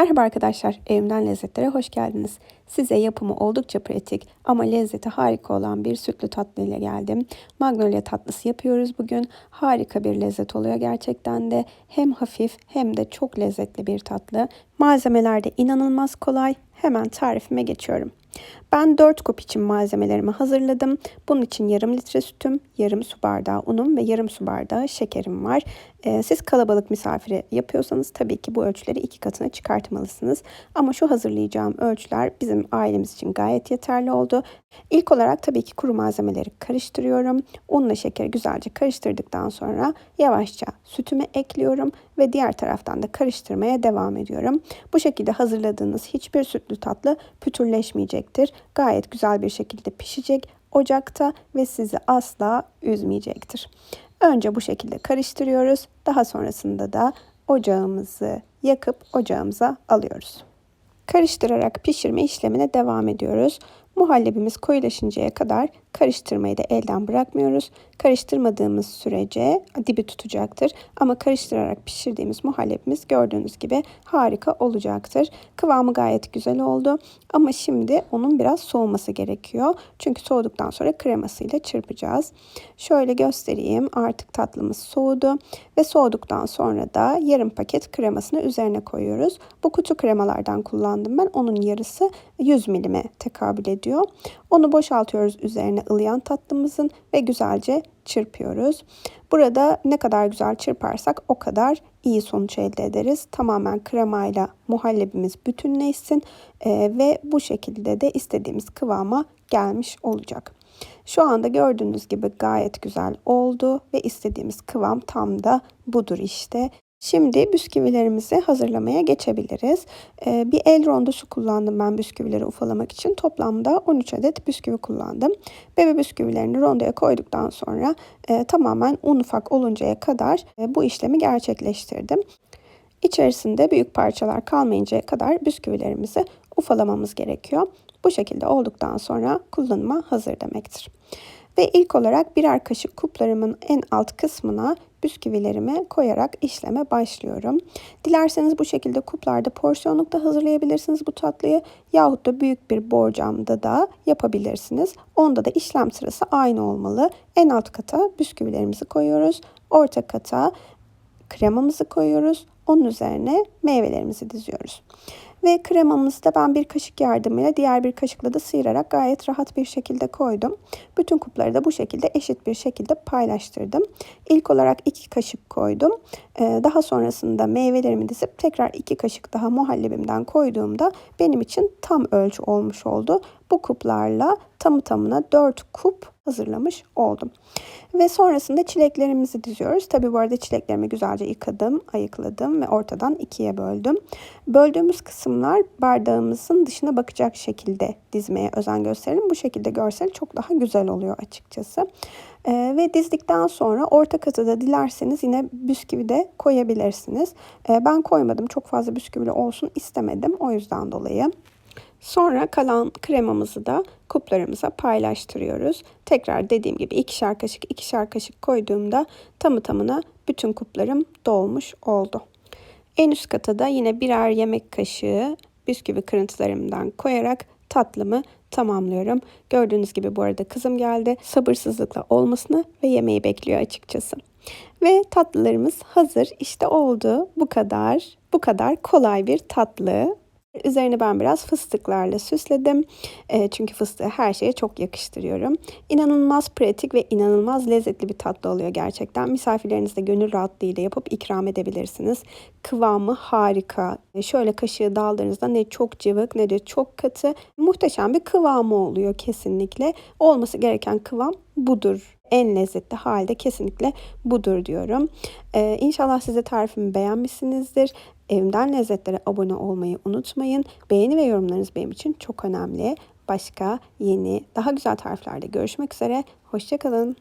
Merhaba arkadaşlar, Evimden Lezzetlere hoş geldiniz. Size yapımı oldukça pratik ama lezzeti harika olan bir sütlü tatlı ile geldim. Magnolia tatlısı yapıyoruz bugün. Harika bir lezzet oluyor gerçekten de. Hem hafif hem de çok lezzetli bir tatlı. Malzemeler de inanılmaz kolay. Hemen tarifime geçiyorum. Ben 4 kup için malzemelerimi hazırladım. Bunun için yarım litre sütüm, yarım su bardağı unum ve yarım su bardağı şekerim var. Ee, siz kalabalık misafiri yapıyorsanız tabii ki bu ölçüleri iki katına çıkartmalısınız. Ama şu hazırlayacağım ölçüler bizim ailemiz için gayet yeterli oldu. İlk olarak tabii ki kuru malzemeleri karıştırıyorum. Unla şekeri güzelce karıştırdıktan sonra yavaşça sütümü ekliyorum ve diğer taraftan da karıştırmaya devam ediyorum. Bu şekilde hazırladığınız hiçbir sütlü tatlı pütürleşmeyecektir. Gayet güzel bir şekilde pişecek ocakta ve sizi asla üzmeyecektir. Önce bu şekilde karıştırıyoruz. Daha sonrasında da ocağımızı yakıp ocağımıza alıyoruz. Karıştırarak pişirme işlemine devam ediyoruz. Muhallebimiz koyulaşıncaya kadar karıştırmayı da elden bırakmıyoruz. Karıştırmadığımız sürece dibi tutacaktır. Ama karıştırarak pişirdiğimiz muhallebimiz gördüğünüz gibi harika olacaktır. Kıvamı gayet güzel oldu. Ama şimdi onun biraz soğuması gerekiyor. Çünkü soğuduktan sonra kremasıyla çırpacağız. Şöyle göstereyim. Artık tatlımız soğudu. Ve soğuduktan sonra da yarım paket kremasını üzerine koyuyoruz. Bu kutu kremalardan kullandım ben. Onun yarısı 100 milime tekabül ediyor. Onu boşaltıyoruz üzerine ılıyan tatlımızın ve güzelce çırpıyoruz. Burada ne kadar güzel çırparsak o kadar iyi sonuç elde ederiz. Tamamen kremayla muhallebimiz bütünleşsin e, ve bu şekilde de istediğimiz kıvama gelmiş olacak. Şu anda gördüğünüz gibi gayet güzel oldu ve istediğimiz kıvam tam da budur işte. Şimdi bisküvilerimizi hazırlamaya geçebiliriz. Ee, bir el rondosu kullandım ben bisküvileri ufalamak için. Toplamda 13 adet bisküvi kullandım. Bebe bisküvilerini rondoya koyduktan sonra e, tamamen un ufak oluncaya kadar e, bu işlemi gerçekleştirdim. İçerisinde büyük parçalar kalmayıncaya kadar bisküvilerimizi ufalamamız gerekiyor. Bu şekilde olduktan sonra kullanıma hazır demektir. Ve ilk olarak birer kaşık kuplarımın en alt kısmına bisküvilerimi koyarak işleme başlıyorum. Dilerseniz bu şekilde kuplarda porsiyonlukta hazırlayabilirsiniz bu tatlıyı yahut da büyük bir borcamda da yapabilirsiniz. Onda da işlem sırası aynı olmalı. En alt kata bisküvilerimizi koyuyoruz. Orta kata kremamızı koyuyoruz. Onun üzerine meyvelerimizi diziyoruz. Ve kremamızı da ben bir kaşık yardımıyla diğer bir kaşıkla da sıyırarak gayet rahat bir şekilde koydum. Bütün kupları da bu şekilde eşit bir şekilde paylaştırdım. İlk olarak iki kaşık koydum. Ee, daha sonrasında meyvelerimi dizip tekrar iki kaşık daha muhallebimden koyduğumda benim için tam ölçü olmuş oldu. Bu kuplarla tamı tamına 4 kup hazırlamış oldum. Ve sonrasında çileklerimizi diziyoruz. Tabi bu arada çileklerimi güzelce yıkadım, ayıkladım ve ortadan ikiye böldüm. Böldüğümüz kısımlar bardağımızın dışına bakacak şekilde dizmeye özen gösterelim. Bu şekilde görsel çok daha güzel oluyor açıkçası. Ee, ve dizdikten sonra orta katı da dilerseniz yine bisküvi de koyabilirsiniz. Ee, ben koymadım. Çok fazla bisküvili olsun istemedim. O yüzden dolayı. Sonra kalan kremamızı da kuplarımıza paylaştırıyoruz. Tekrar dediğim gibi ikişer kaşık ikişer kaşık koyduğumda tamı tamına bütün kuplarım dolmuş oldu. En üst kata da yine birer yemek kaşığı bisküvi kırıntılarımdan koyarak tatlımı tamamlıyorum. Gördüğünüz gibi bu arada kızım geldi. Sabırsızlıkla olmasını ve yemeği bekliyor açıkçası. Ve tatlılarımız hazır. İşte oldu. Bu kadar. Bu kadar kolay bir tatlı. Üzerine ben biraz fıstıklarla süsledim. E, çünkü fıstığı her şeye çok yakıştırıyorum. İnanılmaz pratik ve inanılmaz lezzetli bir tatlı oluyor gerçekten. Misafirlerinizle gönül rahatlığıyla yapıp ikram edebilirsiniz. Kıvamı harika. E, şöyle kaşığı daldığınızda ne çok cıvık ne de çok katı. Muhteşem bir kıvamı oluyor kesinlikle. Olması gereken kıvam budur en lezzetli halde kesinlikle budur diyorum. Ee, inşallah size tarifimi beğenmişsinizdir. Evimden lezzetlere abone olmayı unutmayın. Beğeni ve yorumlarınız benim için çok önemli. Başka yeni, daha güzel tariflerde görüşmek üzere. Hoşçakalın.